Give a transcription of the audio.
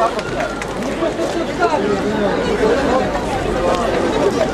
Не